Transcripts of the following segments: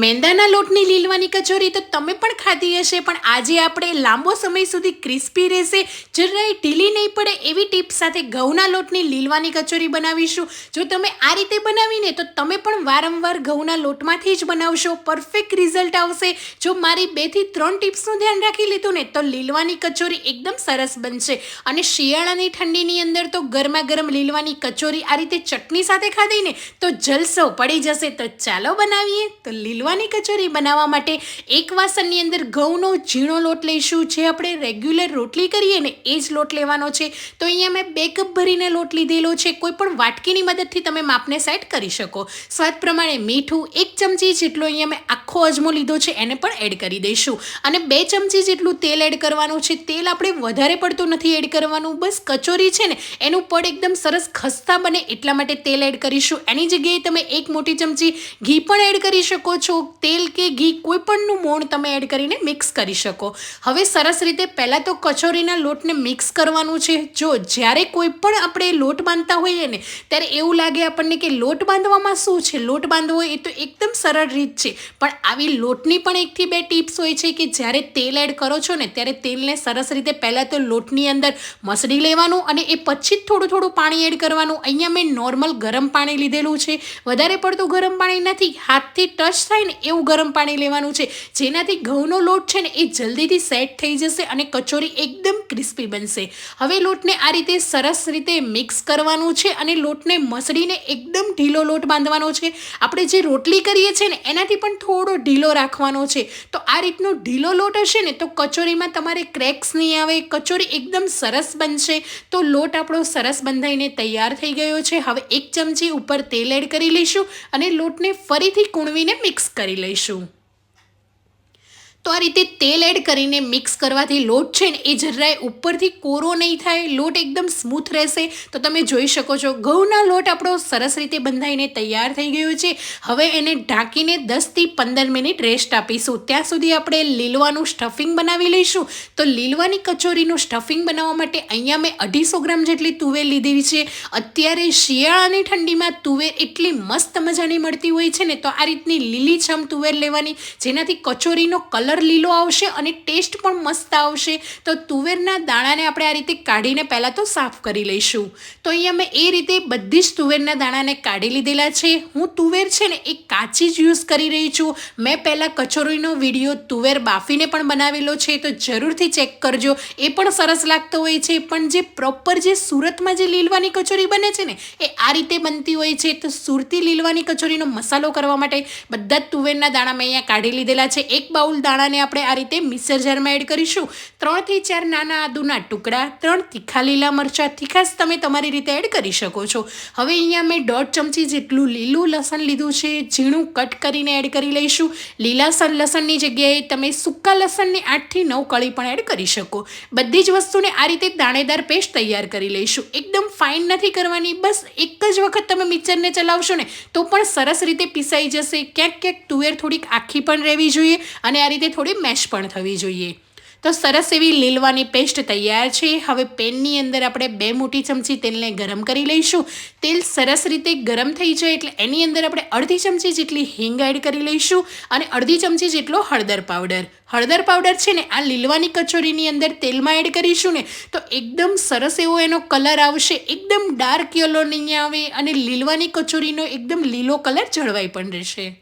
મેંદાના લોટની લીલવાની કચોરી તો તમે પણ ખાધી હશે, પણ આજે આપણે લાંબો સમય સુધી ક્રિસ્પી રહેશે, જરાય ઢીલી નહીં પડે એવી ટીપ સાથે ઘઉંના લોટની લીલવાની કચોરી બનાવીશું. જો તમે આ રીતે બનાવીને તો તમે પણ વારંવાર ઘઉંના લોટમાંથી જ બનાવશો, પરફેક્ટ રિઝલ્ટ આવશે. જો મારી બેથી ત્રણ ટિપ્સનું ધ્યાન રાખી લીધું ને તો લીલવાની કચોરી એકદમ સરસ બનશે. અને શિયાળાની ઠંડીની અંદર તો ગરમા ગરમ લીલવાની કચોરી આ રીતે ચટણી સાથે ખાધી ને તો જલસો પડી જશે. તો ચાલો બનાવીએ. તો લીલવાની કચોરી બનાવવા માટે એક વાસણની અંદર ઘઉંનો ઝીણો લોટ લઈશું. જે આપણે રેગ્યુલર રોટલી કરીએ ને એ જ લોટ લેવાનો છે. તો અહીંયા મેં બે કપ ભરીને લોટ લીધેલો છે. કોઈ પણ વાટકીની મદદથી તમે માપને સેટ કરી શકો. સ્વાદ પ્રમાણે મીઠું એક ચમચી જેટલો અહીંયા મેં આખો અજમો લીધો છે. એને પણ એડ કરી દઈશું. અને બે ચમચી જેટલું તેલ એડ કરવાનું છે. તેલ આપણે વધારે પડતું નથી એડ કરવાનું. બસ કચોરી છે ને, એનું પડ એકદમ સરસ ખસ્તા બને એટલા માટે તેલ એડ કરીશું. એની જગ્યાએ તમે એક મોટી ચમચી ઘી પણ એડ કરી શકો છો. તેલ કે ઘી કોઈપણનું મોણ તમે એડ કરીને મિક્સ કરી શકો. હવે સરસ રીતે પહેલાં તો કચોરીના લોટને મિક્સ કરવાનું છે. જો જ્યારે કોઈ પણ આપણે લોટ બાંધતા હોઈએ ને, ત્યારે એવું લાગે આપણને કે લોટ બાંધવામાં શું છે? લોટ બાંધવો એ તો એકદમ સરળ રીત છે. પણ આવી લોટની પણ એકથી બે ટિપ્સ હોય છે કે જ્યારે તેલ એડ કરો છો ને, ત્યારે તેલને સરસ રીતે પહેલાં તો લોટની અંદર મસળી લેવાનું અને એ પછી જ થોડું થોડું પાણી એડ કરવાનું. અહીંયા મેં નોર્મલ ગરમ પાણી લીધેલું છે. વધારે પડતું ગરમ પાણી નથી. હાથથી ટચ થાય ને એવું ગરમ પાણી લેવાનું છે. જેનાથી ઘઉંનો લોટ છે ને એ જલ્દીથી સેટ થઈ જશે અને કચોરી એકદમ ક્રિસ્પી બનશે. હવે લોટને આ રીતે સરસ રીતે મિક્સ કરવાનું છે અને લોટને મસળીને એકદમ ઢીલો લોટ બાંધવાનો છે. આપણે જે રોટલી કરીએ છીએ ને એનાથી પણ થોડો ઢીલો રાખવાનો છે. તો આ રીતનો ઢીલો લોટ હશે ને તો કચોરીમાં તમારે ક્રેક્સ નહીં આવે, કચોરી એકદમ સરસ બનશે. તો લોટ આપણો સરસ બંધાઈને તૈયાર થઈ ગયો છે. હવે એક ચમચી ઉપર તેલ એડ કરી લઈશું અને લોટને ફરીથી કૂણવીને મિક્સ કરી લઈશું. તો આ રીતે તેલ એડ કરીને મિક્સ કરવાથી લોટ છે ને, એ જરાય ઉપરથી કોરો નહીં થાય, લોટ એકદમ સ્મૂથ રહેશે. તો તમે જોઈ શકો છો, ઘઉંના લોટ આપણો સરસ રીતે બંધાઈને તૈયાર થઈ ગયો છે. હવે એને ઢાંકીને દસથી પંદર મિનિટ રેસ્ટ આપીશું. ત્યાં સુધી આપણે લીલવાનું સ્ટફિંગ બનાવી લઈશું. તો લીલવાની કચોરીનું સ્ટફિંગ બનાવવા માટે અહીંયા મેં અઢીસો ગ્રામ જેટલી તુવેર લીધી છે. અત્યારે શિયાળાની ઠંડીમાં તુવેર એટલી મસ્ત મજાની મળતી હોય છે ને, તો આ રીતની લીલીછમ તુવેર લેવાની, જેનાથી કચોરીનો કલર કલર લીલો આવશે અને ટેસ્ટ પણ મસ્ત આવશે. તો તુવેરના દાણાને આપણે આ રીતે કાઢીને પહેલાં તો સાફ કરી લઈશું. તો અહીંયા મેં એ રીતે બધી જ તુવેરના દાણાને કાઢી લીધેલા છે. હું તુવેર છે ને એ કાચી જ યુઝ કરી રહી છું. મેં પહેલાં કચોરીનો વીડિયો તુવેર બાફીને પણ બનાવેલો છે. તો જરૂરથી ચેક કરજો. એ પણ સરસ લાગતો હોય છે. પણ જે પ્રોપર જે સુરતમાં જે લીલવાની કચોરી બને છે ને, એ આ રીતે બનતી હોય છે. તો સુરતી લીલવાની કચોરીનો મસાલો કરવા માટે બધા જ તુવેરના દાણા મેં અહીંયા કાઢી લીધેલા છે. એક બાઉલ દાણા દાણાને આપણે આ રીતે મિક્સર જારમાં એડ કરીશું. ત્રણથી ચાર નાના આદુના ટુકડા, ત્રણ તીખા લીલા મરચાં, તીખાસ તમે તમારી રીતે એડ કરી શકો છો. હવે અહીંયા મેં દોઢ ચમચી જેટલું લીલું લસણ લીધું છે. ઝીણું કટ કરીને એડ કરી લઈશું. લીલા લસણની જગ્યાએ તમે સૂકા લસણની આઠથી નવ કળી પણ એડ કરી શકો. બધી જ વસ્તુને આ રીતે દાણેદાર પેસ્ટ તૈયાર કરી લઈશું. એકદમ ફાઇન નથી કરવાની. બસ એક જ વખત તમે મિક્સરને ચલાવશો ને તો પણ સરસ રીતે પીસાઈ જશે. ક્યાંક ક્યાંક તુવેર થોડીક આખી પણ રહેવી જોઈએ અને આ રીતે થોડી મેશ પણ થવી જોઈએ. તો સરસ એવી લીલવાની પેસ્ટ તૈયાર છે. હવે પેનની અંદર આપણે બે મોટી ચમચી તેલને ગરમ કરી લઈશું. તેલ સરસ રીતે ગરમ થઈ જાય એટલે એની અંદર આપણે અડધી ચમચી જેટલી હિંગ એડ કરી લઈશું અને અડધી ચમચી જેટલો હળદર પાવડર. હળદર પાવડર છે ને, આ લીલવાની કચોરીની અંદર તેલમાં એડ કરીશું ને, તો એકદમ સરસ એવો એનો કલર આવશે. એકદમ ડાર્ક યલો નહીં આવે અને લીલવાની કચોરીનો એકદમ લીલો કલર જળવાઈ પણ રહેશે.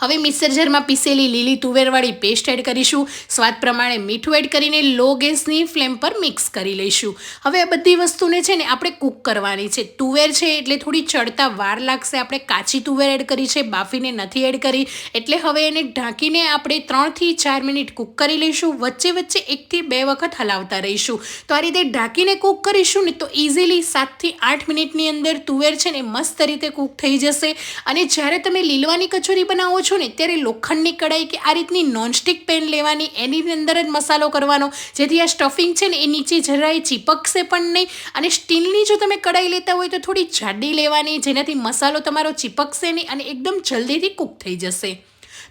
હવે મિક્સર જારમાં પીસેલી લીલી તુવેરવાળી પેસ્ટ એડ કરીશું. સ્વાદ પ્રમાણે મીઠું એડ કરીને લો ગેસની ફ્લેમ પર મિક્સ કરી લઈશું. હવે આ બધી વસ્તુને છે ને આપણે કૂક કરવાની છે. તુવેર છે એટલે થોડી ચડતા વાર લાગશે. આપણે કાચી તુવેર એડ કરી છે, બાફીને નથી એડ કરી. એટલે હવે એને ઢાંકીને આપણે ત્રણથી ચાર મિનિટ કૂક કરી લઈશું. વચ્ચે વચ્ચે એકથી બે વખત હલાવતા રહીશું. તો આ રીતે ઢાંકીને કૂક કરીશું ને તો ઇઝીલી સાતથી આઠ મિનિટની અંદર તુવેર છે ને મસ્ત રીતે કૂક થઈ જશે. અને જ્યારે તમે લીલવાની કચોરી બનાવો છો ને, ત્યારે લોખંડની કડાઈ કે આ રીતની નોનસ્ટિક પેન લેવાની, એની અંદર જ મસાલો કરવાનો. જેથી આ સ્ટફિંગ છે ને, એ નીચે જરાય ચીપકશે પણ નહીં. અને સ્ટીલની જો તમે કડાઈ લેતા હોય તો થોડી જાડી લેવાની, જેનાથી મસાલો તમારો ચીપકશે નહીં અને એકદમ જલ્દીથી કૂક થઈ જશે.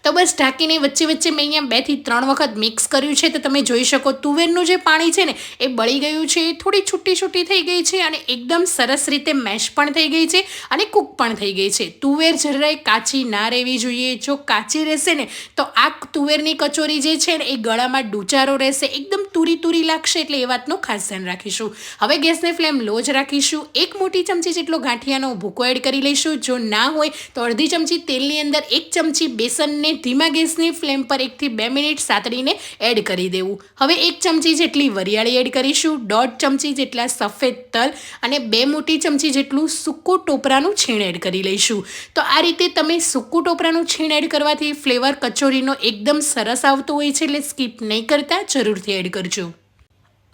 તો બસ ઢાંકીને વચ્ચે વચ્ચે મેં અહીંયા બેથી ત્રણ વખત મિક્સ કર્યું છે. તો તમે જોઈ શકો તુવેરનું જે પાણી છે ને, એ બળી ગયું છે. થોડી છૂટી છૂટી થઈ ગઈ છે અને એકદમ સરસ રીતે મેશ પણ થઈ ગઈ છે અને કૂક પણ થઈ ગઈ છે. તુવેર જરાય કાચી ના રહેવી જોઈએ. જો કાચી રહેશે ને, તો આ તુવેરની કચોરી જે છે ને, એ ગળામાં ડૂચારો રહેશે. એકદમ તુરી તુરી લાગશે એટલે એ વાતનું ખાસ ધ્યાન રાખીશું. હવે ગેસને ફ્લેમ લો જ રાખીશું. એક મોટી ચમચી જેટલો ગાંઠિયાનો ભૂકો એડ કરી લઈશું. જો ના હોય તો અડધી ચમચી તેલની અંદર, એક ચમચી બેસનને ધીમા ગેસની ફ્લેમ પર એકથી બે મિનિટ સાતડીને એડ કરી દેવું. હવે એક ચમચી જેટલી વરિયાળી એડ કરીશું, દોઢ ચમચી જેટલા સફેદ તલ અને બે મોટી ચમચી જેટલું સૂકું ટોપરાનું છીણ એડ કરી લઈશું. તો આ રીતે તમે સૂકું ટોપરાનું છીણ એડ કરવાથી ફ્લેવર કચોરીનો એકદમ સરસ આવતો હોય છે એટલે સ્કીપ નહીં કરતા, જરૂરથી એડ કરજો.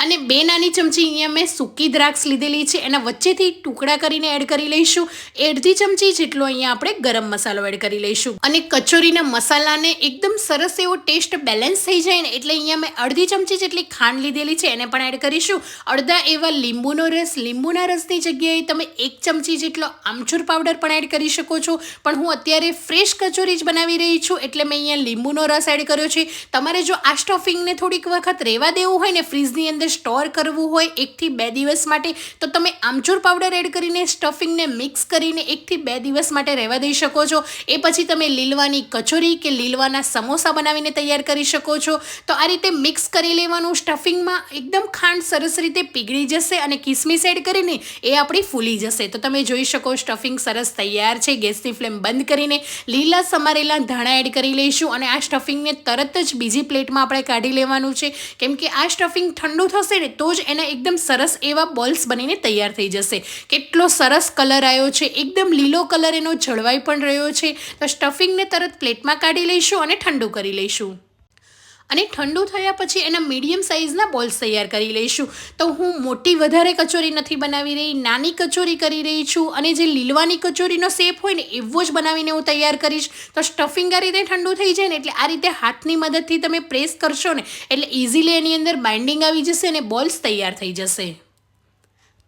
અને બે નાની ચમચી અહીંયા મેં સૂકી દ્રાક્ષ લીધેલી છે. એના વચ્ચેથી ટુકડા કરીને એડ કરી લઈશું. અડધી ચમચી જેટલો અહીંયા આપણે ગરમ મસાલો એડ કરી લઈશું. અને કચોરીના મસાલાને એકદમ સરસ એવો ટેસ્ટ બેલેન્સ થઈ જાય ને એટલે અહીંયા મેં અડધી ચમચી જેટલી ખાંડ લીધેલી છે, એને પણ એડ કરીશું. અડધા એવા લીંબુનો રસ, લીંબુના રસની જગ્યાએ તમે એક ચમચી જેટલો આમચૂર પાવડર પણ એડ કરી શકો છો. પણ હું અત્યારે ફ્રેશ કચોરી જ બનાવી રહી છું એટલે મેં અહીંયા લીંબુનો રસ એડ કર્યો છે. તમારે જો આ સ્ટફિંગને થોડીક વખત રહેવા દેવું હોય ને ફ્રીજની અંદર સ્ટોર કરવું હોય એકથી બે દિવસ માટે, તો તમે આમચૂર પાવડર એડ કરીને સ્ટફિંગને મિક્સ કરીને એકથી બે દિવસ માટે રહેવા દઈ શકો છો. એ પછી તમે લીલવાની કચોરી કે લીલવાના સમોસા બનાવીને તૈયાર કરી શકો છો. તો આ રીતે મિક્સ કરી લેવાનું સ્ટફિંગમાં એકદમ ખાંડ સરસ રીતે પીગળી જશે અને કિસમિસ એડ કરીને એ આપણી ફૂલી જશે. તો તમે જોઈ શકો સ્ટફિંગ સરસ તૈયાર છે. ગેસની ફ્લેમ બંધ કરીને લીલા સમારેલા ધાણા એડ કરી લઈશું અને આ સ્ટફિંગને તરત જ બીજી પ્લેટમાં આપણે કાઢી લેવાનું છે. કેમ કે આ સ્ટફિંગ ઠંડુ થશે ને, તો જ એના એકદમ સરસ એવા બોલ્સ બનીને તૈયાર થઈ જશે. કેટલો સરસ કલર આવ્યો છે, એકદમ લીલો કલર એનો જળવાઈ પણ રહ્યો છે. તો સ્ટફિંગને તરત પ્લેટમાં કાઢી લઈશું અને ઠંડુ કરી લઈશું. અને ઠંડુ થયા પછી એના મીડિયમ સાઇઝના બોલ્સ તૈયાર કરી લઈશું. તો હું મોટી વધારે કચોરી નથી બનાવી રહી, નાની કચોરી કરી રહી છું અને જે લીલવાની કચોરીનો શેપ હોય ને, એવો જ બનાવીને હું તૈયાર કરીશ. તો સ્ટફિંગ આ રીતે ઠંડુ થઈ જાય ને, એટલે આ રીતે હાથની મદદથી તમે પ્રેસ કરશો ને, એટલે ઇઝીલી એની અંદર બાઇન્ડિંગ આવી જશે અને બોલ્સ તૈયાર થઈ જશે.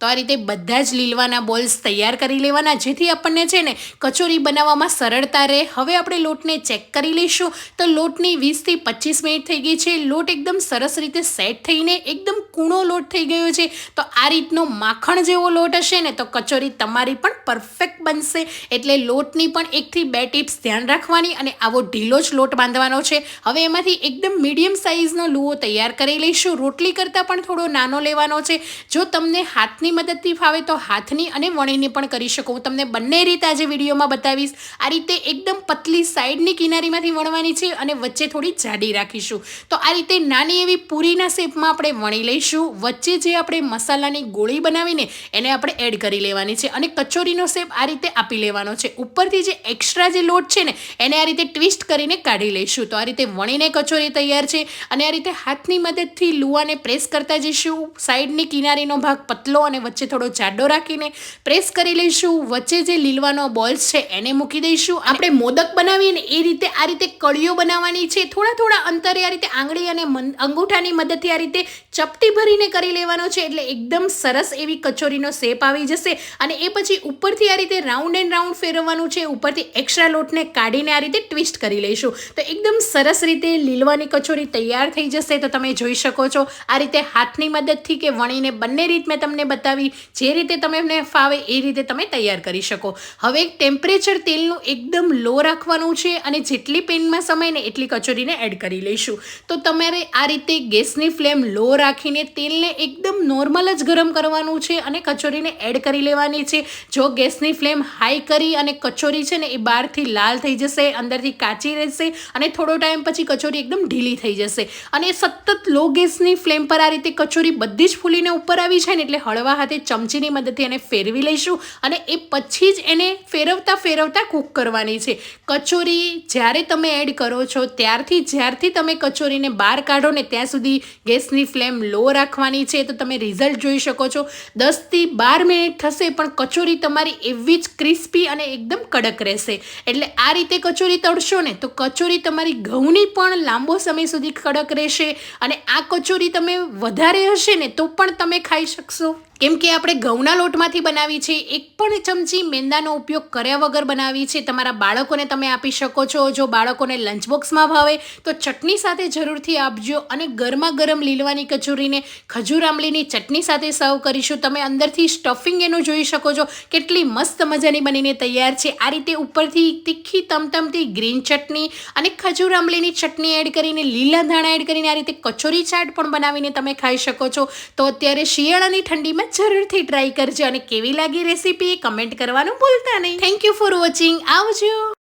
તો આ રીતે બધા જ લીલવાના બોલ્સ તૈયાર કરી લેવાના, જેથી આપણને છે ને કચોરી બનાવવામાં સરળતા રહે. હવે આપણે લોટને ચેક કરી લઈશું. તો લોટની વીસથી પચીસ મિનિટ થઈ ગઈ છે. લોટ એકદમ સરસ રીતે સેટ થઈને એકદમ કૂણો લોટ થઈ ગયો છે. તો આ રીતનો માખણ જેવો લોટ હશે ને, તો કચોરી તમારી પણ પરફેક્ટ બનશે. એટલે લોટની પણ એકથી બે ટિપ્સ ધ્યાન રાખવાની અને આવો ઢીલો જ લોટ બાંધવાનો છે. હવે એમાંથી એકદમ મીડિયમ સાઇઝનો લુઓ તૈયાર કરી લઈશું. રોટલી કરતાં પણ થોડો નાનો લેવાનો છે. જો તમને હાથની મદદથી ફાવે તો હાથની અને વણીની પણ કરી શકો. હું તમને બંને રીત આજે વિડીયોમાં બતાવીશ. આ રીતે એકદમ પતલી સાઈડની કિનારીમાંથી વણવાની છે અને વચ્ચે થોડી જાડી રાખીશું. તો આ રીતે નાની એવી પૂરીના શેપમાં આપણે વણી લઈશું. વચ્ચે જે આપણે મસાલાની ગોળી બનાવીને એને આપણે એડ કરી લેવાની છે અને કચોરીનો શેપ આ રીતે આપી લેવાનો છે. ઉપરથી જે એક્સ્ટ્રા જે લોટ છે ને, એને આ રીતે ટ્વિસ્ટ કરીને કાઢી લઈશું. તો આ રીતે વણીને કચોરી તૈયાર છે અને આ રીતે હાથની મદદથી લુવાને પ્રેસ કરતા જઈશું. સાઈડની કિનારીનો ભાગ પતલો અને વચ્ચે થોડો જાડો રાખીને પ્રેસ કરી લઈશું. વચ્ચે જે લીલવાનો બોલ્સ છે એને મૂકી દઈશું. આપણે મોદક બનાવીને એ રીતે આ રીતે કળીઓ બનાવવાની છે. થોડા થોડા અંતરે આ રીતે આંગળી અને અંગૂઠાની મદદથી આ રીતે ચપટી ભરીને કરી લેવાનો છે. એટલે એકદમ સરસ એવી કચોરીનો શેપ આવી જશે. અને એ પછી ઉપરથી આ રીતે રાઉન્ડ એન્ડ રાઉન્ડ ફેરવવાનું છે. ઉપરથી એક્સ્ટ્રા લોટને કાઢીને આ રીતે ટ્વિસ્ટ કરી લઈશું. તો એકદમ સરસ રીતે લીલવાની કચોરી તૈયાર થઈ જશે. તો તમે જોઈ શકો છો આ રીતે હાથની મદદથી કે વણીને બંને રીત મેં તમને બતાવી બતાવી જે રીતે તમને ફાવે એ રીતે તમે તૈયાર કરી શકો. હવે ટેમ્પરેચર તેલનું એકદમ લો રાખવાનું છે અને જેટલી પેનમાં સમય ને એટલી કચોરીને એડ કરી લઈશું. તો તમારે આ રીતે ગેસની ફ્લેમ લો રાખીને તેલને એકદમ નોર્મલ જ ગરમ કરવાનું છે અને કચોરીને એડ કરી લેવાની છે. જો ગેસની ફ્લેમ હાઈ કરી અને કચોરી છે ને એ બહારથી લાલ થઈ જશે, અંદરથી કાચી રહેશે અને થોડો ટાઈમ પછી કચોરી એકદમ ઢીલી થઈ જશે. અને સતત લો ગેસની ફ્લેમ પર આ રીતે કચોરી બધી જ ફૂલીને ઉપર આવી છે ને એટલે હળવા હાથે ચમચીની મદદથી એને ફેરવી લઈશું અને એ પછી જ એને ફેરવતા ફેરવતા કૂક કરવાની છે. કચોરી જ્યારે તમે એડ કરો છો, ત્યારથી જ્યારથી તમે કચોરીને બહાર કાઢો ને ત્યાં સુધી ગેસની ફ્લેમ લો રાખવાની છે. તો તમે રિઝલ્ટ જોઈ શકો છો. દસથી બાર મિનિટ થશે પણ કચોરી તમારી એવી જ ક્રિસ્પી અને એકદમ કડક રહેશે. એટલે આ રીતે કચોરી તળશો ને તો કચોરી તમારી ઘઉંની પણ લાંબો સમય સુધી કડક રહેશે અને આ કચોરી તમે વધારે હશે ને તો પણ તમે ખાઈ શકશો. કેમ કે આપણે ઘઉંના લોટમાંથી બનાવી છે, એક પણ ચમચી મેંદાનો ઉપયોગ કર્યા વગર બનાવી છે. તમારા બાળકોને તમે આપી શકો છો. જો બાળકોને લંચ બોક્સમાં ભાવે, તો ચટણી સાથે જરૂરથી આપજો અને ગરમા ગરમ લીલવાની કચોરીને ખજૂર આંબલીની ચટણી સાથે સર્વ કરીશું. તમે અંદરથી સ્ટફિંગ એનું જોઈ શકો છો. કેટલી મસ્ત મજાની બનીને તૈયાર છે. આ રીતે ઉપરથી તીખી તમતમતી ગ્રીન ચટણી અને ખજૂર આંબલીની ચટણી એડ કરીને, લીલા ધાણા એડ કરીને આ રીતે કચોરી ચાટ પણ બનાવીને તમે ખાઈ શકો છો. તો અત્યારે શિયાળાની ઠંડીમાં જરૂરથી ટ્રાય કરજો અને કેવી લાગી રેસીપી કમેન્ટ કરવાનું ભૂલતા નહીં. થેન્ક યુ ફોર વોચિંગ આવજો.